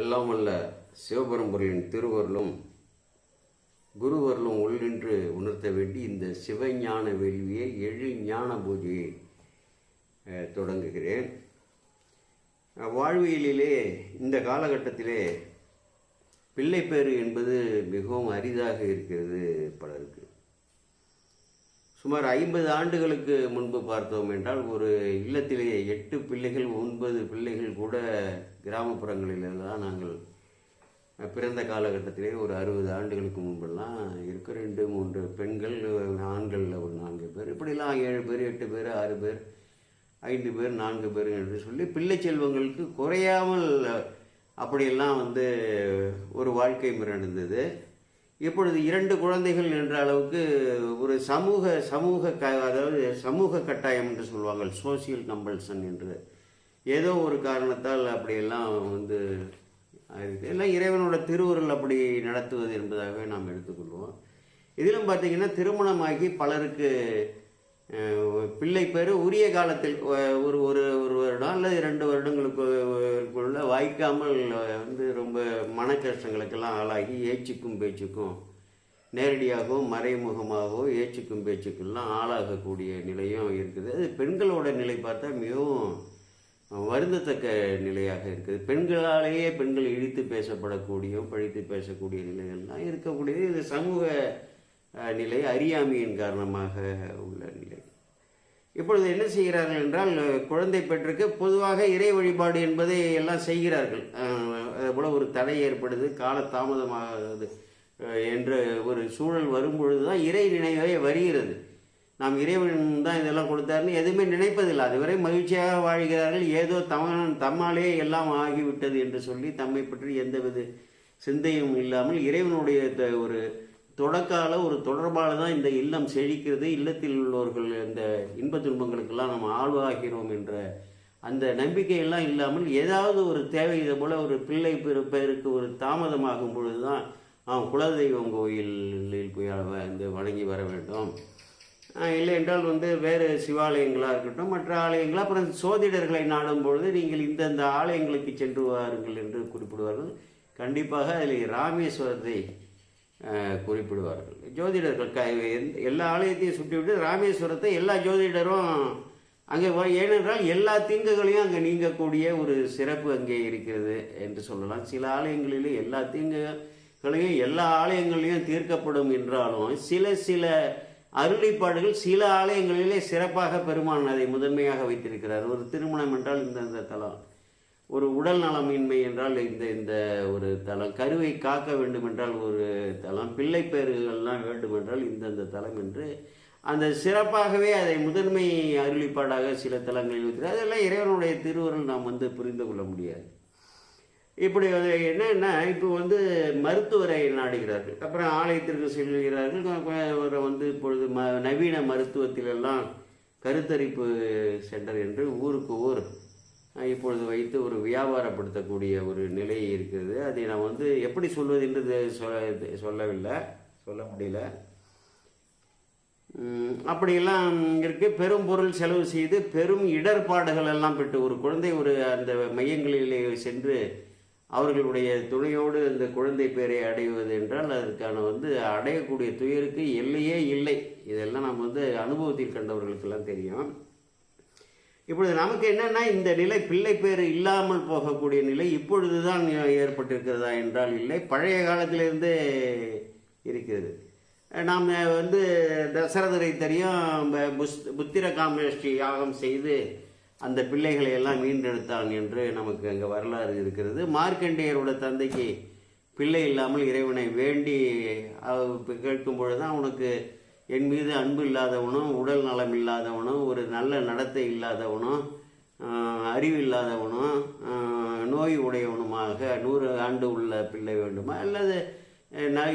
எல்லாம் அல்ல சிவபரம்பொருளின் திருவருளும் குருவருளும் உள்ளின்று உணர்த்த வேண்டி இந்த சிவஞான வேள்வியை எழுஞான ஞான பூஜையை தொடங்குகிறேன். வாழ்வியலிலே இந்த காலகட்டத்திலே பிள்ளைப்பேறு என்பது மிகவும் அரிதாக இருக்கிறது பலருக்கு. சுமார் ஐம்பது ஆண்டுகளுக்கு முன்பு பார்த்தோம் என்றால் ஒரு இல்லத்திலேயே எட்டு பிள்ளைகள் ஒன்பது பிள்ளைகள் கூட கிராமப்புறங்களிலெல்லாம் நாங்கள் பிறந்த காலகட்டத்திலே ஒரு அறுபது ஆண்டுகளுக்கு முன்பெல்லாம் இருக்க ரெண்டு மூன்று பெண்கள் ஆண்களில் ஒரு நான்கு பேர். இப்படிலாம் ஏழு பேர் எட்டு பேர் ஆறு பேர் ஐந்து பேர் நான்கு பேர் என்று சொல்லி பிள்ளை செல்வங்களுக்கு குறையாமல் அப்படியெல்லாம் வந்து ஒரு வாழ்க்கை முறை நடந்தது. இப்பொழுது இரண்டு குழந்தைகள் என்ற அளவுக்கு ஒரு சமூக சமூக க அதாவது சமூக கட்டாயம் என்று சொல்லுவாங்க சோசியல் கம்பல்சன் என்று. ஏதோ ஒரு காரணத்தால் அப்படியெல்லாம் வந்து ஆயிருக்கு எல்லாம் இறைவனோட திருவுருள் அப்படி நடத்துவது என்பதாகவே நாம் எடுத்துக்கொள்வோம். இதிலும் பார்த்தீங்கன்னா திருமணமாகி பலருக்கு பிள்ளை பேர் உரிய காலத்தில் ஒரு ஒரு ஒரு வருடம் அல்லது இரண்டு வருடங்களுக்குள்ள வாய்க்காமல் வந்து ரொம்ப மன கஷ்டங்களுக்கெல்லாம் ஆளாகி ஏச்சுக்கும் பேச்சுக்கும் நேரடியாகவும் மறைமுகமாகவோ ஏச்சுக்கும் பேச்சுக்கெல்லாம் ஆளாகக்கூடிய நிலையும் இருக்குது. அது பெண்களோட நிலை பார்த்தா மிகவும் வருந்தத்தக்க நிலையாக இருக்குது. பெண்களாலேயே பெண்கள் இழித்து பேசப்படக்கூடிய பழித்து பேசக்கூடிய நிலைகள்லாம் இருக்கக்கூடியது. இது சமூக நிலை அறியாமையின் காரணமாக உள்ள நிலை. இப்பொழுது என்ன செய்கிறார்கள் என்றால் குழந்தை பெற்றுக்கு பொதுவாக இறை வழிபாடு என்பதை எல்லாம் செய்கிறார்கள். அதுபோல் ஒரு தடை ஏற்படுது கால தாமதமாகுது என்ற ஒரு சூழல் வரும்பொழுது தான் இறை நினைவே வருகிறது. நாம் இறைவன் தான் இதெல்லாம் கொடுத்தாருன்னு எதுவுமே நினைப்பதில்லை. அதுவரை மகிழ்ச்சியாக வாழ்கிறார்கள். ஏதோ தமன் தம்மாலே எல்லாம் ஆகிவிட்டது என்று சொல்லி தம்மை பற்றி எந்தவித சிந்தையும் இல்லாமல் இறைவனுடைய த- ஒரு தொடக்கால ஒரு தொடர்பால தான் இந்த இல்லம் செழிக்கிறது. இல்லத்தில் உள்ளவர்கள் இந்த இன்ப துன்பங்களுக்கெல்லாம் நம்ம ஆழ்வாகிறோம் என்ற அந்த நம்பிக்கையெல்லாம் இல்லாமல் ஏதாவது ஒரு தேவை இதை போல ஒரு பிள்ளை பெரு ஒரு தாமதமாகும் பொழுது தான் அவன் குலதெய்வம் கோயிலில் போய் வந்து வணங்கி வர வேண்டும். இல்லை என்றால் வந்து வேறு சிவாலயங்களாக இருக்கட்டும் மற்ற ஆலயங்கள் அப்புறம் சோதிடர்களை நாடும் பொழுது நீங்கள் இந்தந்த ஆலயங்களுக்கு சென்று வாருங்கள் என்று குறிப்பிடுவார்கள். கண்டிப்பாக அதில் ராமேஸ்வரத்தை குறிப்பிடுவார்கள். ஜோதிடர்கள் க எல்லா ஆலயத்தையும் சுட்டிவிட்டு ராமேஸ்வரத்தை எல்லா ஜோதிடரும் அங்கே ஏனென்றால் எல்லா தீங்குகளையும் அங்கே நீங்கக்கூடிய ஒரு சிறப்பு அங்கே இருக்கிறது என்று சொல்லலாம். சில ஆலயங்களிலே எல்லா தீங்குகளையும் எல்லா ஆலயங்களிலும் தீர்க்கப்படும் என்றாலும் சில சில அருளிப்பாடுகள் சில ஆலயங்களிலே சிறப்பாக பெருமான் அதை முதன்மையாக வைத்திருக்கிறார். ஒரு திருமணம் என்றால் இந்தந்த இந்த தலம். ஒரு உடல் நலமின்மை என்றால் இந்த இந்த ஒரு தலம் கருவை காக்க வேண்டும் என்றால் ஒரு தளம் பிள்ளை பேறுகள்லாம் வேண்டும் என்றால் இந்தந்த தலம் என்று. அந்த சிறப்பாகவே அதை முதன்மை அருளிப்பாடாக சில தலங்களில் வைத்திருக்கிறார் அதெல்லாம் இறைவனுடைய திருவுருள் நாம் வந்து புரிந்து கொள்ள முடியாது. இப்படி என்னென்னா இப்போ வந்து மருத்துவரை நாடுகிறார்கள். அப்புறம் ஆலயத்திற்கு செல்கிறார்கள். வந்து இப்பொழுது ம நவீன மருத்துவத்திலெல்லாம் கருத்தரிப்பு சென்டர் என்று ஊருக்கு ஊர் இப்பொழுது வைத்து ஒரு வியாபாரப்படுத்தக்கூடிய ஒரு நிலை இருக்கிறது. அதை நான் வந்து எப்படி சொல்வது என்று சொல்ல சொல்லவில்லை. சொல்ல முடியல. அப்படியெல்லாம் இருக்கு. பெரும் பொருள் செலவு செய்து பெரும் இடர்பாடுகள் எல்லாம் பெற்று ஒரு குழந்தை ஒரு அந்த மையங்களிலே சென்று அவர்களுடைய துணையோடு அந்த குழந்தை பேரை அடைவது என்றால் அதற்கான வந்து அடையக்கூடிய துயருக்கு எல்லையே இல்லை. இதெல்லாம் நம்ம வந்து அனுபவத்தில் கண்டவர்களுக்கெல்லாம் தெரியும். இப்பொழுது நமக்கு என்னன்னா இந்த நிலை பிள்ளை பேர் இல்லாமல் போகக்கூடிய நிலை இப்பொழுதுதான் ஏற்பட்டிருக்கிறதா என்றால் இல்லை. பழைய காலத்திலிருந்தே இருக்கிறது. நாம் வந்து தசரதரை தெரியும் புஸ்- புத்திர காமேஷ்டி யாகம் செய்து அந்த பிள்ளைகளை எல்லாம் மீண்டெடுத்தான் என்று நமக்கு அங்கே வரலாறு இருக்கிறது. மார்க்கண்டேயரோட தந்தைக்கு பிள்ளை இல்லாமல் இறைவனை வேண்டி கேட்கும் பொழுது தான் அவனுக்கு என் மீது அன்பு இல்லாதவனும் உடல் நலம் இல்லாதவனும் ஒரு நல்ல நடத்தை இல்லாதவனும் அறிவு இல்லாதவனும் நோய் உடையவனுமாக நூறு ஆண்டு உள்ள பிள்ளை வேண்டுமா? அல்லது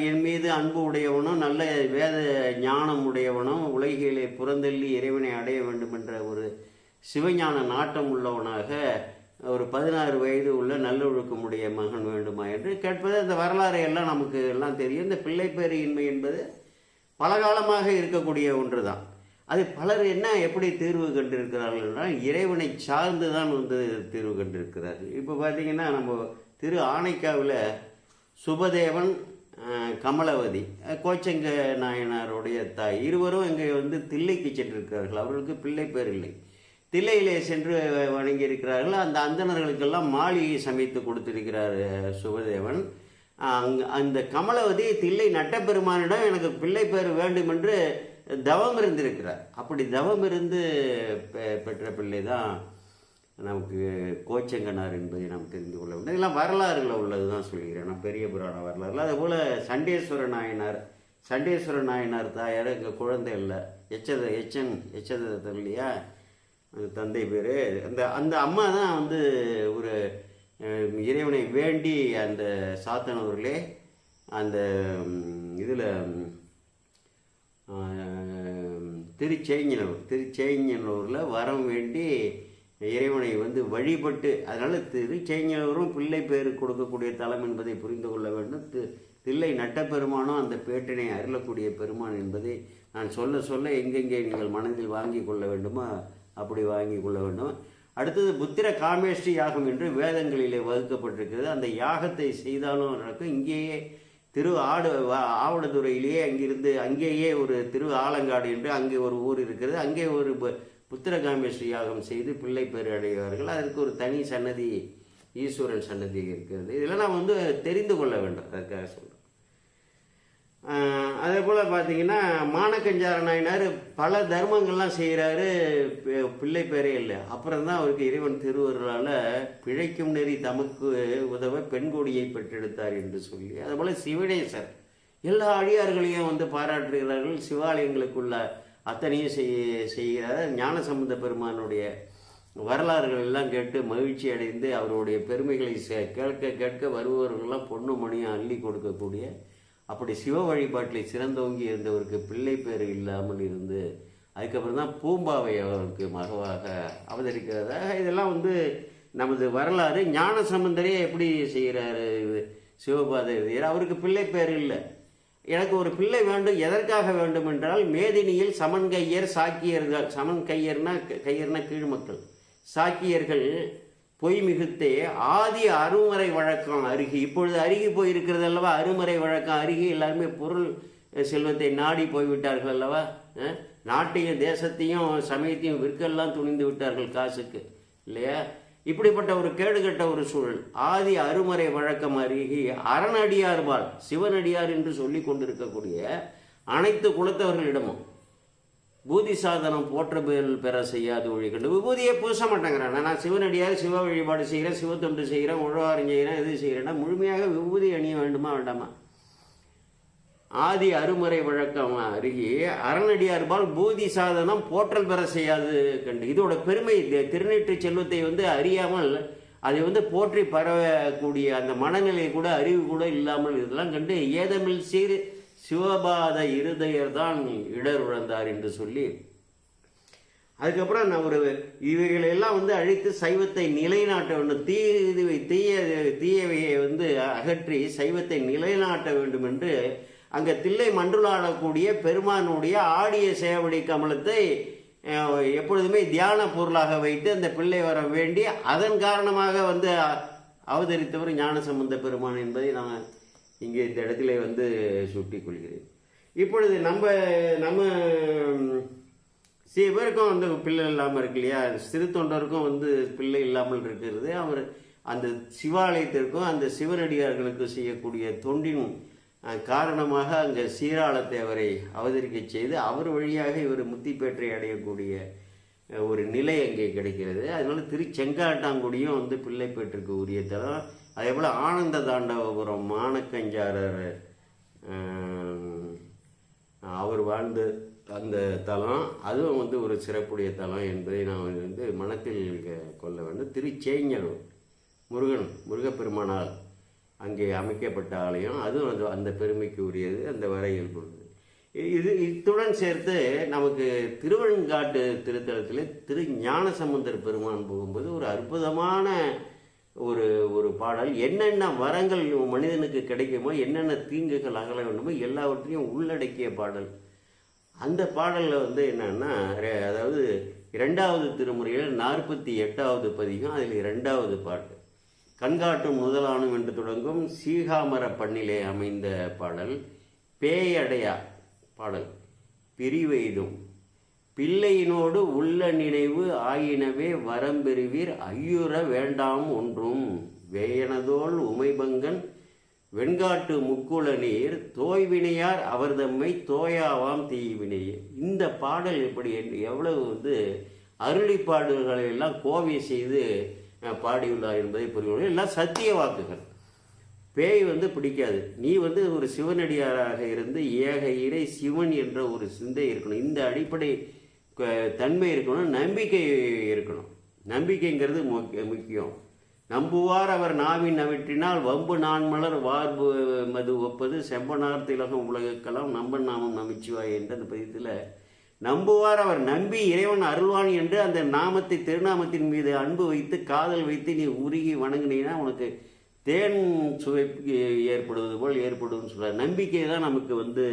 என் மீது அன்பு உடையவனும் நல்ல வேத ஞானம் உடையவனும் உலகிலே புறந்தள்ளி இறைவனை அடைய வேண்டும் என்ற ஒரு சிவஞான நாட்டம் உள்ளவனாக ஒரு பதினாறு வயது உள்ள நல்லொழுக்கமுடைய மகன் வேண்டுமா என்று கேட்பது அந்த வரலாறு எல்லாம் நமக்கு எல்லாம் தெரியும். இந்த பிள்ளைப்பேறு இன்மை என்பது பல காலமாக இருக்கக்கூடிய ஒன்று தான் அது பலர் என்ன எப்படி தீர்வு கண்டிருக்கிறார்கள் என்றால் இறைவனை சார்ந்து தான் வந்து தீர்வு கண்டிருக்கிறார்கள். இப்போ பார்த்தீங்கன்னா நம்ம திரு ஆனைக்காவில் சுபதேவன் கமலவதி கோச்சங்க நாயனாருடைய தாய் இருவரும் இங்கே வந்து தில்லைக்கு சென்றிருக்கிறார்கள். அவர்களுக்கு பிள்ளை பேர் இல்லை. தில்லையிலே சென்று வணங்கி இருக்கிறார்கள் அந்த அந்தணர்களுக்கெல்லாம் மாளிகை சமைத்து கொடுத்திருக்கிறார் சுபதேவன். அந்த கமலவதி தில்லை நட்டப்பெருமானிடம் எனக்கு பிள்ளை பேர் வேண்டும் என்று தவம் இருந்திருக்கிறார். அப்படி தவம் இருந்து பெ- பெற்ற பிள்ளை தான் நமக்கு கோச்சங்கனார் என்பதை நாம் தெரிந்து கொள்ள வேண்டும். இதெல்லாம் வரலாறுகளில் உள்ளது தான் சொல்கிறேன். நான் பெரிய புராண வரலாறுல. அதுபோல் சண்டேஸ்வர நாயனார் சண்டேஸ்வர நாயனார் தாயார் எங்கள் குழந்தை இல்லை. எச்சத எச்சன் எச்சத இல்லையா தந்தை பேர். அந்த அந்த அம்மா தான் வந்து ஒரு இறைவனை வேண்டி அந்த சாத்தனவர்களே அந்த இதில் திருச்செய்ஞனூர் திருச்செய்ஞனூரில் வரம் வேண்டி இறைவனை வந்து வழிபட்டு அதனால் திருச்செய்ஞனூரும் பிள்ளை பேருக்கு கொடுக்கக்கூடிய தலம் என்பதை புரிந்து கொள்ள வேண்டும். தி- தில்லை நட்டப்பெருமானும் அந்த பேட்டினை அருளக்கூடிய பெருமான் என்பதை நான் சொல்ல சொல்ல எங்கெங்கே நீங்கள் மனதில் வாங்கி கொள்ள வேண்டுமோ அப்படி வாங்கி கொள்ள வேண்டும். அடுத்தது புத்திர காமேஷ்டி யாகம் என்று வேதங்களிலே வகுக்கப்பட்டிருக்கிறது. அந்த யாகத்தை செய்தாலும் நடக்கும் இங்கேயே திரு ஆடு ஆவணத்துறையிலேயே அங்கிருந்து அங்கேயே ஒரு திரு ஆலங்காடு என்று அங்கே ஒரு ஊர் இருக்கிறது. அங்கே ஒரு புத்திர காமேஷ்டி யாகம் செய்து பிள்ளை பேர் அடைவார்கள். அதற்கு ஒரு தனி சன்னதி ஈஸ்வரன் சன்னதி இருக்கிறது. இதெல்லாம் நாம் வந்து தெரிந்து கொள்ள வேண்டும். அதற்காக அதே போல் பார்த்தீங்கன்னா மானக்கஞ்சார நாயனார் பல தர்மங்கள்லாம் செய்கிறாரு பிள்ளை பேரே இல்லை. அப்புறம் தான் அவருக்கு இறைவன் திருவருளால் பிழைக்கும் நெறி தமக்கு உதவ பெண்கொடியை பெற்றெடுத்தார் என்று சொல்லி. அதே சிவனேசர் எல்லா அடியார்களையும் வந்து பாராட்டுகிறார்கள். சிவாலயங்களுக்குள்ள அத்தனையும் செய் செய்கிறார். ஞான சம்பந்த பெருமானுடைய வரலாறுகள் எல்லாம் கேட்டு மகிழ்ச்சி அடைந்து அவருடைய பெருமைகளை சே- கேட்க கேட்க வருபவர்கள்லாம் பொண்ணு மணியும் அள்ளி கொடுக்கக்கூடிய அப்படி சிவ வழிபாட்டில் சிறந்தோங்கி இருந்தவருக்கு பிள்ளை பேர் இல்லாமல் இருந்து அதுக்கப்புறம் தான் பூம்பாவை அவருக்கு மகவாக அவதரிக்கிறதாக இதெல்லாம் வந்து நமது வரலாறு ஞான சம்பந்தரே எப்படி செய்கிறாரு இது சிவபாத எழுதியார் அவருக்கு பிள்ளை பேர் இல்லை. எனக்கு ஒரு பிள்ளை வேண்டும் எதற்காக வேண்டும் என்றால் மேதினியில் சமன் கையர் சாக்கியர்கள் சமன் கையர்னா கையர்னா கீழ் மக்கள். சாக்கியர்கள் பொய் மிகுத்தே ஆதி அருமறை வழக்கம் அருகி. இப்பொழுது அருகி போயிருக்கிறது அல்லவா? அருமறை வழக்கம் அருகி எல்லாருமே பொருள் செல்வத்தை நாடி போய்விட்டார்கள் அல்லவா? நாட்டையும் தேசத்தையும் சமயத்தையும் விற்கெல்லாம் துணிந்து விட்டார்கள் காசுக்கு இல்லையா? இப்படிப்பட்ட ஒரு கேடுகட்ட ஒரு சூழல். ஆதி அருமறை வழக்கம் அருகி அரணடியார்பால் சிவனடியார் என்று சொல்லி கொண்டிருக்கக்கூடிய அனைத்து குலத்தவர்களிடமும் பூதி சாதனம் போற்றபேல் பெற செய்யாது ஒழிகண்டு. விபூதியை பூச மாட்டேங்கிறான். நான் சிவனடியார் சிவ வழிபாடு செய்கிறேன் சிவத்தொண்டு செய்கிறேன் உழவாரம் செய்கிறேன் எது செய்கிறேன்னா முழுமையாக விபூதி அணிய வேண்டுமா வேண்டாமா? ஆதி அருமுறை வழக்கம் அருகி அரணடியார்பால் பூதி சாதனம் போற்றல் பெற செய்யாது கண்டு. இதோட பெருமை திருநீற்று செல்வத்தை வந்து அறியாமல் அதை வந்து போற்றி பரவக்கூடிய அந்த மனநிலை கூட அறிவு கூட இல்லாமல் இதெல்லாம் கண்டு ஏதமில் சீர் சிவபாத இருதயர் தான் இடர் உழந்தார் என்று சொல்லி அதுக்கப்புறம் நான் ஒரு இவைகளெல்லாம் வந்து அழித்து சைவத்தை நிலைநாட்ட வேண்டும். தீ தீய தீயவையை வந்து அகற்றி சைவத்தை நிலைநாட்ட வேண்டும் என்று அங்கே தில்லை மன்றுளாடக்கூடிய பெருமானுடைய ஆடிய சேவடி கமலத்தை எப்பொழுதுமே தியான பொருளாக வைத்து அந்த பிள்ளை வர வேண்டி அதன் காரணமாக வந்து அவதரித்தவர் ஞானசம்பந்த பெருமான் என்பதை நான் இங்கே இந்த இடத்துல வந்து சுட்டி கொள்கிறேன். இப்பொழுது நம்ம நம்ம ம், சிவருக்கும் வந்து பிள்ளை இல்லாமல் இருக்கு இல்லையா? சிறு தொண்டருக்கும் வந்து பிள்ளை இல்லாமல் இருக்கிறது. அவர் அந்த சிவாலயத்திற்கும் அந்த சிவனடியார்களுக்கு செய்யக்கூடிய தொண்டின் காரணமாக அங்கே சீராளத்தேவரை அவதரிக்க செய்து அவர் வழியாக இவர் முத்திப்பேற்றை அடையக்கூடிய ஒரு நிலை அங்கே கிடைக்கிறது. அதனால திருச்செங்காட்டாங்குடியும் வந்து பிள்ளைப்பேற்றுக்கு உரிய தலம் அதே போல் ஆனந்த தாண்டவபுரம் மானக்கஞ்சாரர் அவர் வாழ்ந்த அந்த தலம் அதுவும் வந்து ஒரு சிறப்புடைய தலம் என்பதை நாம் வந்து மனத்தில் கொள்ள வேண்டும். திருச்சேஞ்சலூர் முருகன் முருகப்பெருமானால் அங்கே அமைக்கப்பட்ட ஆலயம். அதுவும் அது அந்த பெருமைக்கு உரியது அந்த வரையில் பொழுது. இது இத்துடன் சேர்த்து நமக்கு திருவெண்காட்டு திருத்தலத்தில் திரு ஞானசமுந்தர் பெருமான் போகும்போது ஒரு அற்புதமான ஒரு ஒரு பாடல். என்னென்ன வரங்கள் மனிதனுக்கு கிடைக்குமோ என்னென்ன தீங்குகள் அகல வேண்டுமோ எல்லாவற்றையும் உள்ளடக்கிய பாடல். அந்த பாடலில் வந்து என்னன்னா அதாவது இரண்டாவது திருமுறையில் நாற்பத்தி எட்டாவது பதிகம் அதில் இரண்டாவது பாட்டு. கண்காட்டும் முதலானும் என்று தொடங்கும் சீகாமர பண்ணிலே அமைந்த பாடல். பேயடையா பாடல். பிரிவெய்தும். பிள்ளையினோடு உள்ள நினைவு ஆயினவே வரம்பெறுவீர். ஐயுற வேண்டாம் ஒன்றும். வேயனதோல் உமைபங்கன் வெண்காட்டு முக்குள நீர். தோய்வினையார் அவர்தம்மை தோயாவாம் தீவினையே இந்த பாடல் இப்படி எவ்வளவு வந்து அருளிப்பாடுகளை எல்லாம் கோவை செய்து பாடியுள்ளார் என்பதை புரிந்து எல்லாம் சத்திய வாக்குகள். பேய் வந்து பிடிக்காது. நீ வந்து ஒரு சிவனடியாராக இருந்து ஏக இறை சிவன் என்ற ஒரு சிந்தை இருக்கணும். இந்த அடிப்படை தன்மை இருக்கணும் நம்பிக்கை இருக்கணும். நம்பிக்கைங்கிறது முக்கியம். நம்புவார் அவர் நாவின் நவிற்றினால் வம்பு நான்மலர் வார்பு மது ஒப்பது செம்பனார் திலகம் உலகக்கெல்லாம் நம்பன் நாமம் நமிச்சுவாய் என்ற அந்த பதியத்தில் நம்புவார் அவர் நம்பி இறைவன் அருள்வான் என்று அந்த நாமத்தை திருநாமத்தின் மீது அன்பு வைத்து காதல் வைத்து நீ உருகி வணங்கினீங்கன்னா உனக்கு தேன் சுவை ஏற்படுவது போல் ஏற்படும்னு சொல்கிறார் நம்பிக்கை தான் நமக்கு வந்து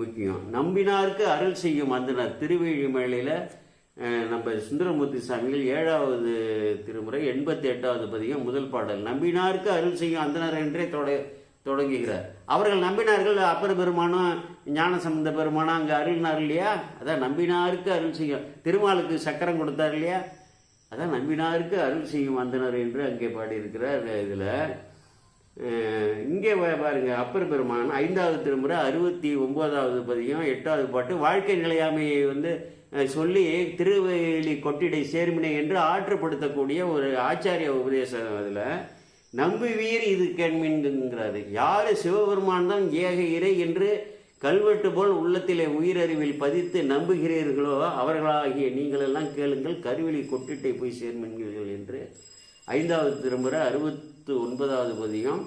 முக்கியம். நம்பினாருக்கு அருள் செய்யும் அந்த திருவேழிமலையில் நம்ம சுந்தரமூர்த்தி சாமிகள் ஏழாவது திருமுறை எண்பத்தி எட்டாவது பதிகம் முதல் பாடல். நம்பினாருக்கு அருள் செய்யும் அந்தனர் என்றே தொட தொடங்குகிறார். அவர்கள் நம்பினார்கள் அப்பர் பெருமானும் ஞான சம்பந்த பெருமானும் அங்கே அருள்னார் இல்லையா? அதான் நம்பினாருக்கு அருள் செய்யும். திருமாலுக்கு சக்கரம் கொடுத்தார் இல்லையா? அதான் நம்பினாருக்கு அருள் செய்யும் அந்தனர் என்று அங்கே பாடியிருக்கிறார் இதில். இங்கே பாருங்க அப்பர் பெருமான் ஐந்தாவது திருமுறை அறுபத்தி ஒன்பதாவது பதியம் எட்டாவது பாட்டு வாழ்க்கை நிலையாமையை வந்து சொல்லி திருவேலி கொட்டிடை சேர்மினை என்று ஆற்றுப்படுத்தக்கூடிய ஒரு ஆச்சாரிய உபதேசம் அதில். நம்புவீர் இது கேண்மின்ங்கிறாரு யார்? சிவபெருமான் தான் ஏக இறை என்று கல்வெட்டு போல் உள்ளத்திலே உயிரறிவில் பதித்து நம்புகிறீர்களோ அவர்களாகிய நீங்களெல்லாம் கேளுங்கள் கருவிழி கொட்டிட்டை போய் சேர்மென்கிறீர்கள் என்று. ஐந்தாவது திருமுறை பத்து ஒன்பதாவது பதியம்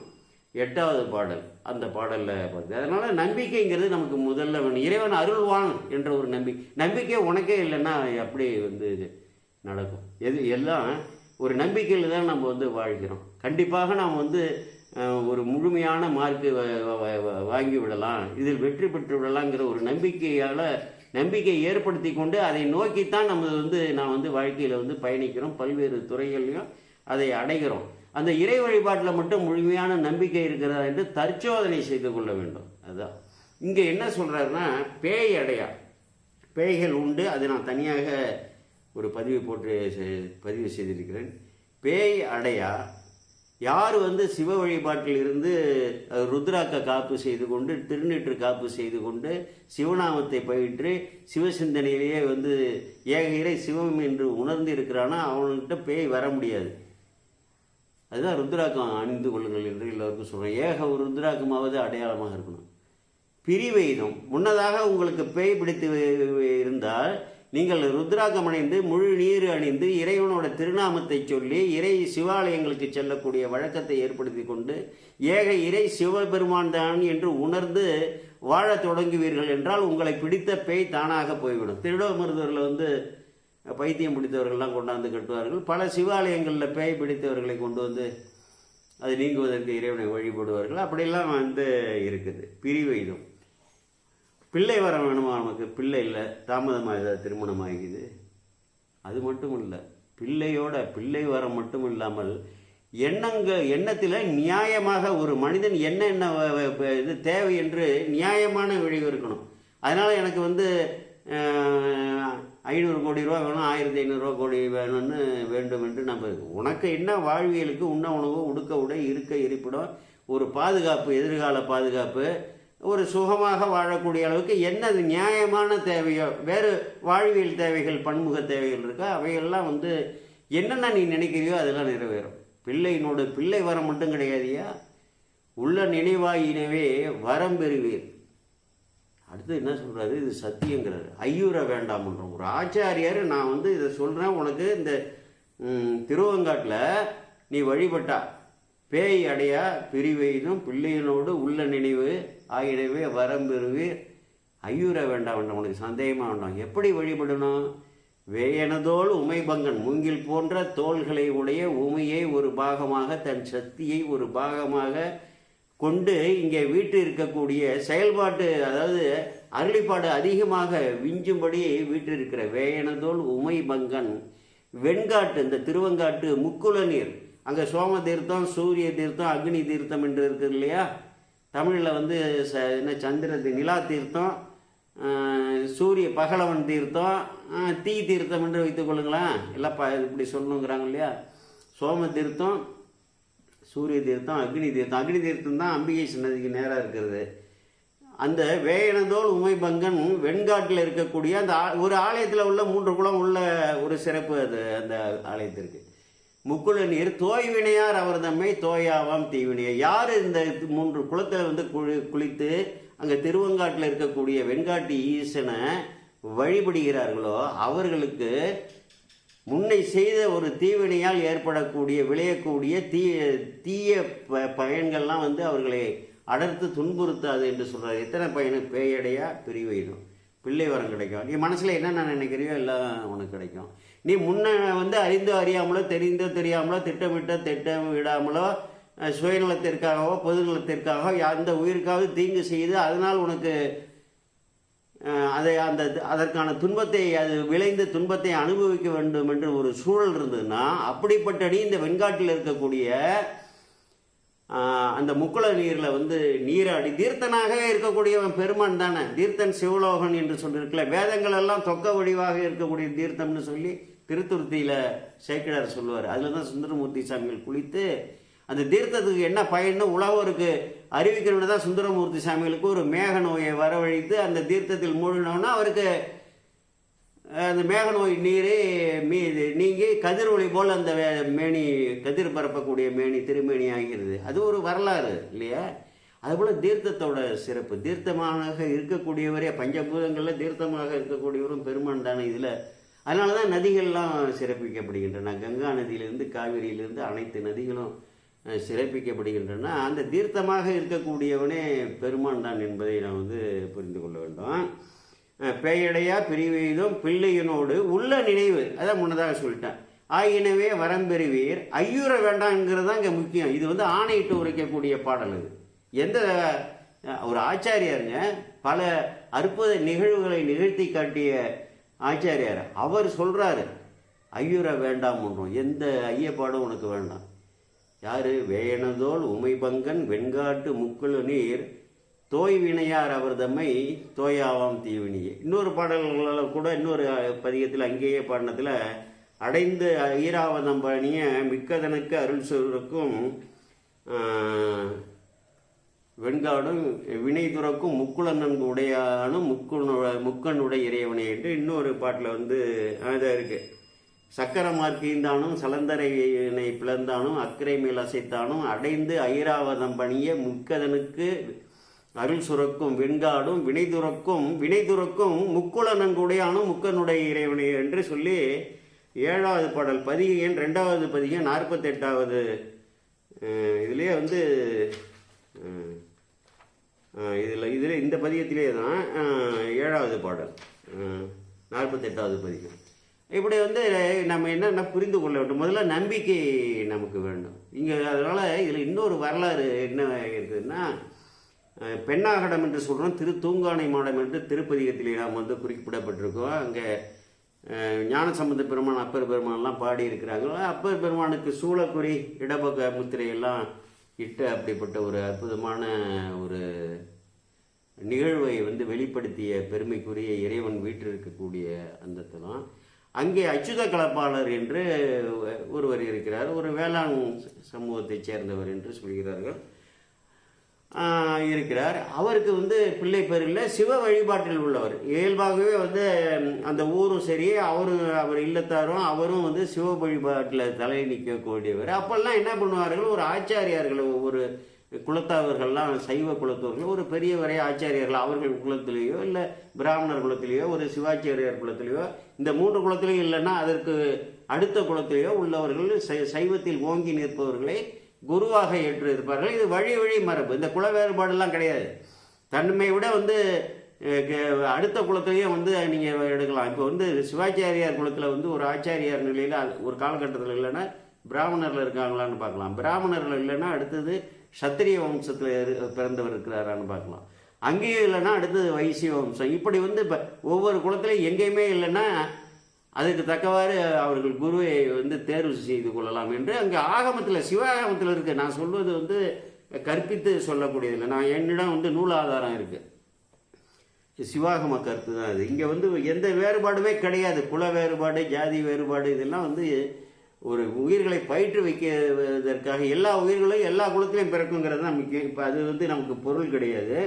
எட்டாவது பாடல். அந்த பாடலில் பார்த்து அதனால் நம்பிக்கைங்கிறது நமக்கு முதல்ல வேணும். இறைவன் அருள்வான் என்ற ஒரு நம்பிக்கை நம்பிக்கை உனக்கே இல்லைன்னா அப்படி வந்து நடக்கும். எது எல்லாம் ஒரு நம்பிக்கையில் தான் நம்ம வந்து வாழ்கிறோம். கண்டிப்பாக நாம் வந்து ஒரு முழுமையான மார்க்கு வாங்கி விடலாம். இதில் வெற்றி பெற்று விடலாங்கிற ஒரு நம்பிக்கையால் நம்பிக்கையை ஏற்படுத்தி கொண்டு அதை நோக்கித்தான் நம்ம வந்து நான் வந்து வாழ்க்கையில் வந்து பயணிக்கிறோம். பல்வேறு துறைகள்லையும் அதை அடைகிறோம். அந்த இறை வழிபாட்டில் மட்டும் முழுமையான நம்பிக்கை இருக்கிறதா என்று தற்சோதனை செய்து கொள்ள வேண்டும். அதுதான் இங்கே என்ன சொல்கிறாருன்னா பேய் அடையா. பேய்கள் உண்டு. அதை நான் தனியாக ஒரு பதிவு போட்டு செ- பதிவு செய்திருக்கிறேன். பேய் அடையா. யார் வந்து சிவ வழிபாட்டில் இருந்து ருத்ராக்க காப்பு செய்து கொண்டு திருநீற்று காப்பு செய்து கொண்டு சிவநாமத்தை பயிற்று சிவசிந்தனையிலேயே வந்து ஏக இறை சிவம் என்று உணர்ந்து இருக்கிறானா அவன்கிட்ட பேய் வர முடியாது. அதுதான் ருத்ராக்கம் அணிந்து கொள்ளுங்கள் என்று எல்லோருக்கும் சொல்கிறேன் ஏக ஒரு ருத்ராக்கமாவது அடையாளமாக இருக்கணும். பிரிவைதம். முன்னதாக உங்களுக்கு பேய் பிடித்து இருந்தால் நீங்கள் ருத்ராக்கம் அணிந்து முழு நீர் அணிந்து இறைவனோட திருநாமத்தை சொல்லி இறை சிவாலயங்களுக்கு செல்லக்கூடிய வழக்கத்தை ஏற்படுத்தி கொண்டு ஏக இறை சிவபெருமான் தான் என்று உணர்ந்து வாழத் தொடங்குவீர்கள் என்றால் உங்களை பிடித்த பேய் தானாக போய்விடும். திருடோமருதரில் வந்து பைத்தியம் பிடித்தவர்கள்லாம் கொண்டாந்து கட்டுவார்கள். பல சிவாலயங்களில் பேய் பிடித்தவர்களை கொண்டு வந்து அது நீங்குவதற்கு இறைவனை வழிபடுவார்கள். அப்படியெல்லாம் வந்து இருக்குது. பிரிவெய்தும் பிள்ளை வரம் வேணுமா? நமக்கு பிள்ளை இல்லை. தாமதமாக ஏதாவது திருமணம் ஆகிது அது மட்டும் இல்லை பிள்ளையோட பிள்ளை வரம் மட்டும் இல்லாமல் எண்ணங்க எண்ணத்தில் நியாயமாக ஒரு மனிதன் என்ன என்ன இது தேவை என்று நியாயமான விழிவு இருக்கணும். அதனால் எனக்கு வந்து ஐநூறு கோடி ரூபா வேணும் ஆயிரத்தி ஐநூறுரூவா கோடி வேணும்னு வேண்டும் என்று நம்ம உனக்கு என்ன வாழ்வியலுக்கு உண்ண உணவு உடுக்க உடை இருக்க இருப்பிடம் ஒரு பாதுகாப்பு எதிர்கால பாதுகாப்பு ஒரு சுகமாக வாழக்கூடிய அளவுக்கு என்னது நியாயமான தேவையோ? வேறு வாழ்வியல் தேவைகள் பன்முக தேவைகள் இருக்கோ? அவையெல்லாம் வந்து என்னென்ன நீ நினைக்கிறியோ அதெல்லாம் நிறைவேறும். பிள்ளையினோட பிள்ளை வரம் மட்டும் கிடையாதியா உள்ள நினைவாயினவே வரம் பெறுவீர். அடுத்து என்ன சொல்கிறாரு இது சத்தியங்கிறாரு. ஐயூரை வேண்டாம்ன்றோம் ஒரு ஆச்சாரியார் நான் வந்து இதை சொல்கிறேன் உனக்கு இந்த திருவங்காட்டில் நீ வழிபட்டா பேய் அடையா பிரிவெய்தும் பிள்ளையினோடு உள்ள நினைவு ஆயினவே வரம் ஐயூரை ஐயூர வேண்டாம் வேண்டாம் உனக்கு சந்தேகமாக வேண்டாம். எப்படி வழிபடணும்? வேயனதோல் உமைபங்கன் மூங்கில் போன்ற தோள்களை உடைய உமையை ஒரு பாகமாக தன் சக்தியை ஒரு பாகமாக கொண்டு இங்கே வீட்டு இருக்கக்கூடிய செயல்பாட்டு அதாவது அருளிப்பாடு அதிகமாக விஞ்சும்படி வீட்டு இருக்கிற வேயனதோல் உமை பங்கன் வெண்காட்டு இந்த திருவங்காட்டு முக்குல நீர். அங்கே சோம தீர்த்தம் சூரிய தீர்த்தம் அக்னி தீர்த்தம் என்று இருக்குது இல்லையா? தமிழில் வந்து ச என்ன சந்திர தி- நிலா தீர்த்தம் சூரிய பகலவன் தீர்த்தம் தீ தீர்த்தம் என்று வைத்துக் கொள்ளுங்களேன். எல்லாம் ப இப்படி சொல்லணுங்கிறாங்க இல்லையா? சோம தீர்த்தம் சூரிய தீர்த்தம் அக்னி தீர்த்தம். அக்னி தீர்த்தம் தான் அம்பிகை சன்னதிக்கு நேராக இருக்கிறது. அந்த வேயனதோல் உமைபங்கன் வெண்காட்டில் இருக்கக்கூடிய அந்த ஆ- ஒரு ஆலயத்தில் உள்ள மூன்று குளம் உள்ள ஒரு சிறப்பு அது அந்த ஆலயத்திற்கு முக்குள நீர் தோய்வினையார் அவர் தம்மை தோயாவாம் தீவினையார் யார் இந்த மூன்று குளத்தில் வந்து குளி குளித்து அங்கே திருவங்காட்டில் இருக்கக்கூடிய வெண்காட்டி ஈசனை வழிபடுகிறார்களோ அவர்களுக்கு முன்னை செய்த ஒரு தீவினையால் ஏற்படக்கூடிய விளையக்கூடிய தீய தீய ப பயன்கள்லாம் வந்து அவர்களை அடர்த்து துன்புறுத்தாது என்று சொல்கிறார் எத்தனை பையனும் பேயடையா பிரிவையிடும் பிள்ளை வரம் கிடைக்கும். நீ மனசில் என்னென்ன நினைக்கிறியோ எல்லாம் உனக்கு கிடைக்கும். நீ முன்ன வந்து அறிந்தோ அறியாமலோ தெரிந்தோ தெரியாமலோ திட்டமிட்டோ திட்டம் விடாமலோ சுயநலத்திற்காகவோ பொதுநலத்திற்காகவோ எந்த உயிருக்காவது தீங்கு செய்து அதனால் உனக்கு அதை அந்த அதற்கான துன்பத்தை அது விளைந்து துன்பத்தை அனுபவிக்க வேண்டும் என்று ஒரு சூழல் இருந்ததுன்னா அப்படிப்பட்ட நீ இந்த வெண்காட்டில் இருக்கக்கூடிய அந்த முக்குள நீரில் வந்து நீராடி தீர்த்தனாக இருக்கக்கூடியவன் பெருமான் தானே தீர்த்தன் சிவலோகன் என்று சொல்லியிருக்கல வேதங்கள் எல்லாம் தொக்க வடிவாக இருக்கக்கூடிய தீர்த்தம்னு சொல்லி திருத்துருத்தியில் சேக்கிடார் சொல்லுவார். அதில் தான் சுந்தரமூர்த்தி சாமிகள் குளித்து அந்த தீர்த்தத்துக்கு என்ன பயன்னு உழவருக்கு அறிவிக்கணும்னு தான் சுந்தரமூர்த்தி சாமிகளுக்கு ஒரு மேக நோயை வரவழைத்து அந்த தீர்த்தத்தில் மூழ்கினோம்னா அவருக்கு அந்த மேக நோய் நீர் மீ நீங்கி கதிர் ஒளி போல் அந்த மேனி கதிர் பரப்பக்கூடிய மேனி திருமேனி ஆகிறது. அது ஒரு வரலாறு இல்லையா? அதுபோல் தீர்த்தத்தோட சிறப்பு. தீர்த்தமாக இருக்கக்கூடியவரே பஞ்சபூதங்களில் தீர்த்தமாக இருக்கக்கூடியவரும் பெருமான் தானே இதில். அதனால தான் நதிகள்லாம் சிறப்பிக்கப்படுகின்றன. கங்கா நதியிலிருந்து காவிரியிலிருந்து அனைத்து நதிகளும் சிறப்பிக்கப்படுகின்றன. அந்த தீர்த்தமாக இருக்கக்கூடியவனே பெருமான் தான் என்பதை நாம் வந்து புரிந்து கொள்ள வேண்டும். பேயடையா பிரிவீதும் பிள்ளையினோடு உள்ள நினைவு. அதான் முன்னதாக சொல்லிட்டேன். ஆயினவே வரம்பெறுவீர் ஐயுற வேண்டாம்ங்கிறது தான் இங்கே முக்கியம். இது வந்து ஆணையிட்டு உரைக்கக்கூடிய பாடல் இது. எந்த ஒரு ஆச்சாரியாருங்க பல அற்புத நிகழ்வுகளை நிகழ்த்தி காட்டிய ஆச்சாரியார். அவர் சொல்கிறாரு ஐயுற வேண்டாம் ஒன்றும் எந்த ஐயப்பாடும் உனக்கு வேண்டாம். யாரு? வேயனதோல் உமைபங்கன் வெண்காட்டு முக்குழு நீர். தோய் வினையார் அவர் தம்மை தோயாவாம் தீவினியே. இன்னொரு பாடல்களில் கூட இன்னொரு பதிகத்தில் அங்கேயே பாடினத்தில் அடைந்து ஈராவதம்பணிய மிக்கதனுக்கு அருள் சொல்லுக்கும் வெண்காடும் வினை துறக்கும் முக்குளன்னன் உடையானும் முக்குண முக்கனுடைய இறைவனை என்று இன்னொரு பாட்டில் வந்து அதான் இருக்குது சக்கரமார்க்கீந்தானும் சலந்தரையினை பிளந்தானும் அக்கறை மேல் அசைத்தானும் அடைந்து ஐராவதம் பணிய முக்கதனுக்கு அருள் சுரக்கும் வெண்காடும் வினை துறக்கும் வினை துறக்கும் முக்குளனங்குடையானும் முக்கனுடைய இறைவனை என்று சொல்லி ஏழாவது பாடல் பதிகை எண் ரெண்டாவது பதிகை நாற்பத்தெட்டாவது இதுலேயே வந்து இதில் இதில் இந்த பதிகத்திலே தான் ஏழாவது பாடல் நாற்பத்தெட்டாவது பதிகம். இப்படி வந்து நம்ம என்னென்ன புரிந்து கொள்ள வேண்டும்? முதல்ல நம்பிக்கை நமக்கு வேண்டும். இங்கே அதனால் இதில் இன்னொரு வரலாறு என்ன இருக்குதுன்னா பெண்ணாகடம் என்று சொல்கிறோம் திரு தூங்கானை மாடம் என்று திருப்பதிகத்திலே நாம் வந்து குறிப்பிடப்பட்டிருக்கோம். அங்கே ஞானசம்பந்த பெருமான் அப்பர் பெருமான்லாம் பாடி இருக்கிறாங்க அப்பர் பெருமானுக்கு சூளக்குறி இடபக்க முத்திரையெல்லாம் இட்டு அப்படிப்பட்ட ஒரு அற்புதமான ஒரு நிகழ்வை வந்து வெளிப்படுத்திய பெருமைக்குரிய இறைவன் வீட்டில் இருக்கக்கூடிய அந்த தலம் அங்கே அச்சுத கலப்பாளர் என்று ஒருவர் இருக்கிறார். ஒரு வேளாண் சமூகத்தைச் சேர்ந்தவர் என்று சொல்கிறார்கள். இருக்கிறார். அவருக்கு வந்து பிள்ளை பேர் இல்லை சிவ வழிபாட்டில் உள்ளவர். இயல்பாகவே வந்து அந்த ஊரும் சரி அவரும் அவர் இல்லத்தாரும் அவரும் வந்து சிவ வழிபாட்டில் தலை நிற்கக்கூடியவர் அப்போல்லாம் என்ன பண்ணுவார்கள்? ஒரு ஆச்சாரியார்கள் ஒரு குலத்தவர்கள்லாம் சைவ குலத்தவர்கள் ஒரு பெரியவரே ஆச்சாரியர்கள் அவர்கள் குலத்திலேயோ இல்லை பிராமணர் குலத்திலேயோ ஒரு சிவாச்சாரியார் குலத்திலேயோ இந்த மூன்று குலத்திலையும் இல்லைன்னா அதற்கு அடுத்த குலத்திலேயோ உள்ளவர்கள் சை- சைவத்தில் ஓங்கி நிற்பவர்களை குருவாக ஏற்று இருப்பார்கள் இது வழி வழி மரபு. இந்த குல வேறுபாடெல்லாம் கிடையாது. தன்மை விட வந்து அடுத்த குலத்திலையும் வந்து நீங்கள் எடுக்கலாம். இப்போ வந்து சிவாச்சாரியார் குலத்தில் வந்து ஒரு ஆச்சாரியார் நிலையில் ஒரு காலகட்டத்தில் இல்லைன்னா பிராமணரில் இருக்காங்களான்னு பார்க்கலாம். பிராமணர்கள் இல்லைன்னா அடுத்தது சத்திரிய வம்சத்தில் பிறந்தவர் இருக்கிறாரான்னு பார்க்கலாம். அங்கேயும் இல்லைன்னா அடுத்தது வைசிய வம்சம். இப்படி வந்து இப்போ ஒவ்வொரு குலத்திலையும் எங்கேயுமே இல்லைன்னா அதுக்கு தக்கவாறு அவர்கள் குருவை வந்து தேர்வு செய்து கொள்ளலாம் என்று அங்கே ஆகமத்தில் சிவாகமத்தில் இருக்கு. நான் சொல்வது வந்து கற்பித்து சொல்லக்கூடியதில்லை. நான் என்னிடம் வந்து நூலாதாரம் இருக்கு. சிவாகம கருத்து தான் அது. இங்கே வந்து எந்த வேறுபாடுமே கிடையாது. குல வேறுபாடு ஜாதி வேறுபாடு இதெல்லாம் வந்து ஒரு உயிர்களை பயிற்று வைக்கிறதற்காக எல்லா உயிர்களும் எல்லா குலத்திலையும் பிறக்குங்கிறது தான் முக்கியம். இப்போ அது வந்து நமக்கு பொருள் கிடையாது.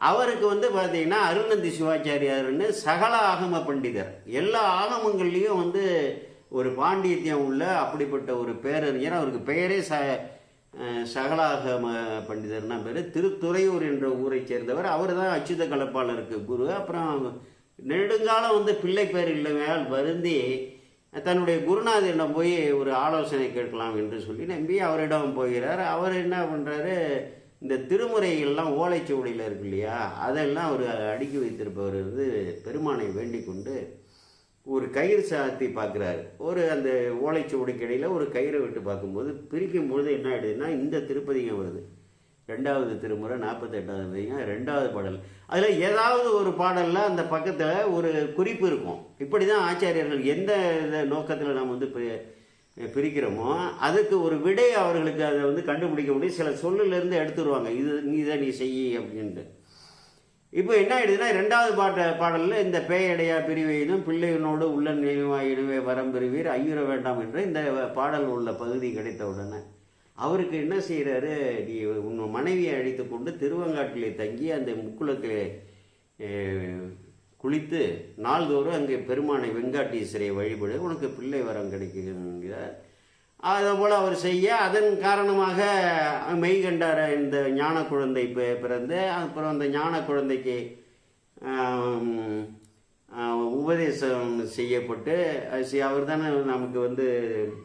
அவருக்கு வந்து பார்த்தீங்கன்னா அருணந்தி சிவாச்சாரியார்னு சகல ஆகம பண்டிதர். எல்லா ஆகமங்கள்லேயும் வந்து ஒரு பாண்டித்யம் உள்ள அப்படிப்பட்ட ஒரு பேரறிஞர். அவருக்கு பெயரே ச சகலாகம பண்டிதர்னா பேர். திருத்துறையூர் என்ற ஊரை சேர்ந்தவர். அவர் தான் அச்சுத கலப்பாளருக்கு குரு. அப்புறம் நெடுங்காலம் வந்து பிள்ளை பேர் இல்லையால் வருந்தி தன்னுடைய குருநாதரிடம் போய் ஒரு ஆலோசனை கேட்கலாம் என்று சொல்லி நம்பி அவரிடம் போகிறார். அவர் என்ன பண்ணுறாரு இந்த திருமுறைகள்லாம் ஓலைச்சுவடியில் இருக்கு இல்லையா? அதெல்லாம் அவர் அடுக்கி வைத்திருப்பவர் வந்து பெருமானை வேண்டிக் கொண்டு ஒரு கயிறு சாத்தி பார்க்குறாரு. ஒரு அந்த ஓலைச்சுவடிக்கு இடையில் ஒரு கயிறை விட்டு பார்க்கும்போது பிரிக்கும் பொழுது என்ன ஆயிடுதுன்னா இந்த திருப்பதிங்க வருது. ரெண்டாவது திருமுறை நாற்பத்தெட்டாவது பதிகம் ரெண்டாவது பாடல். அதில் ஏதாவது ஒரு பாடலில் அந்த பக்கத்தில் ஒரு குறிப்பு இருக்கும். இப்படி தான் ஆச்சாரியர்கள் எந்த நோக்கத்தில் நம்ம வந்து பி- பிரிக்கிறோமோ அதுக்கு ஒரு விடை அவர்களுக்கு அதை வந்து கண்டுபிடிக்க முடியும். சில சொல்லிலிருந்து எடுத்துருவாங்க. இது இதை நீ செய் அப்படின்ட்டு. இப்போ என்ன ஆயிடுதுன்னா ரெண்டாவது பாட்ட பாடலில் இந்த பேயடையா பிரிவையினும் பிள்ளையினோடு உள்ள நினைவாயிடுவே வரம் பெறுவீர் ஐயுற வேண்டாம் என்ற இந்த பாடல் உள்ள பகுதி கிடைத்த உடனே அவருக்கு என்ன செய்கிறாரு நீ உன் மனைவியை அழைத்து கொண்டு திருவங்காட்டிலே தங்கி அந்த முக்குளத்திலே குளித்து நாள்தோறும் அங்கே பெருமானை வெங்காட்டீஸ்வரை வழிபடு உனக்கு பிள்ளை வரம் கிடைக்குங்கிறார். அதை போல் அவர் செய்ய அதன் காரணமாக மெய்கண்டார இந்த ஞான குழந்தை பிறந்து அப்புறம் அந்த ஞான குழந்தைக்கு உபதேசம் செய்யப்பட்டு அவர் தானே நமக்கு வந்து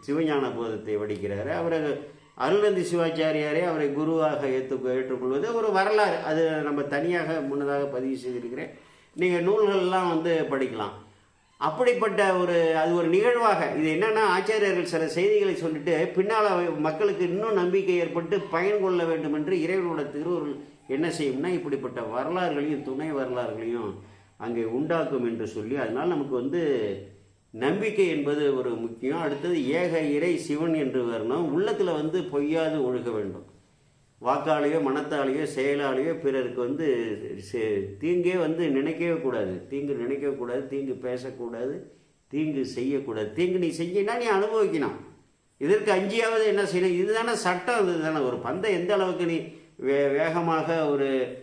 சிவஞான போதத்தை வடிக்கிறாரு. அவரை அருளந்தி சிவாச்சாரியாரே அவரை குருவாக ஏற்று ஏற்றுக்கொள்வது ஒரு வரலாறு. அது நம்ம தனியாக முன்னதாக பதிவு செய்திருக்கிறேன். நீங்கள் நூல்கள்லாம் வந்து படிக்கலாம். அப்படிப்பட்ட ஒரு அது ஒரு நிகழ்வாக. இது என்னென்னா ஆச்சாரியர்கள் சில செய்திகளை சொல்லிட்டு பின்னால் மக்களுக்கு இன்னும் நம்பிக்கை ஏற்பட்டு பயன் கொள்ள வேண்டும் என்று இறைவனோட திருவருள் என்ன செய்யும்னா இப்படிப்பட்ட வரலாறுகளையும் துணை வரலாறுகளையும் அங்கே உண்டாக்கும் என்று சொல்லி அதனால் நமக்கு வந்து நம்பிக்கை என்பது ஒரு முக்கியம். அடுத்தது ஏக இறை சிவன் என்று வரணும். உள்ளத்தில் வந்து பொய்யாது ஒழுக வேண்டும். வாக்காலேயோ மனத்தாலேயோ செயலாலேயோ பிறருக்கு வந்து செ- தீங்கே வந்து நினைக்கவே கூடாது. தீங்கு நினைக்கவே கூடாது. தீங்கு பேசக்கூடாது. தீங்கு செய்யக்கூடாது. தீங்கு நீ செஞ்சினா நீ அனுபவிக்கணும். இதற்கு அஞ்சியாவது என்ன செய்யணும்? இதுதானே சட்டம். இதுதானே ஒரு பந்தை எந்த அளவுக்கு நீ வே வேகமாக ஒரு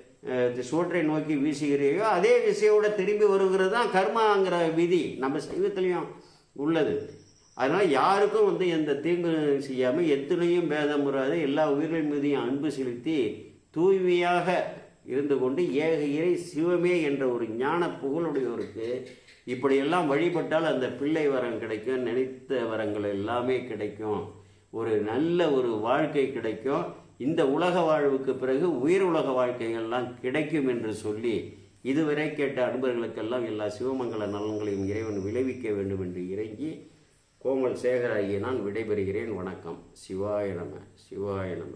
சோற்றை நோக்கி வீசுகிறையோ அதே விசையோட திரும்பி வருகிறது தான் கர்மாங்கிற விதி நம்ம சைவத்திலையும் உள்ளது. அதனால் யாருக்கும் வந்து எந்த தீங்கு செய்யாமல் எத்தனையும் பேதம் வராது எல்லா உயிர்கள் மீதையும் அன்பு செலுத்தி தூய்மையாக இருந்து கொண்டு ஏக இறை சிவமே என்ற ஒரு ஞான புகழுடையோருக்கு இப்படியெல்லாம் வழிபட்டால் அந்த பிள்ளை வரம் கிடைக்கும் நினைத்த வரங்கள் எல்லாமே கிடைக்கும். ஒரு நல்ல ஒரு வாழ்க்கை கிடைக்கும். இந்த உலக வாழ்வுக்கு பிறகு உயிர் உலக வாழ்க்கைகள்லாம் கிடைக்கும் என்று சொல்லி இதுவரை கேட்ட அன்பர்களுக்கெல்லாம் எல்லா சிவமங்கல நலன்களையும் இறைவன் விளைவிக்க வேண்டும் என்று இறங்கி கோமல் சேகராகிய நான் விடைபெறுகிறேன். வணக்கம். சிவாய நம. சிவாய நம.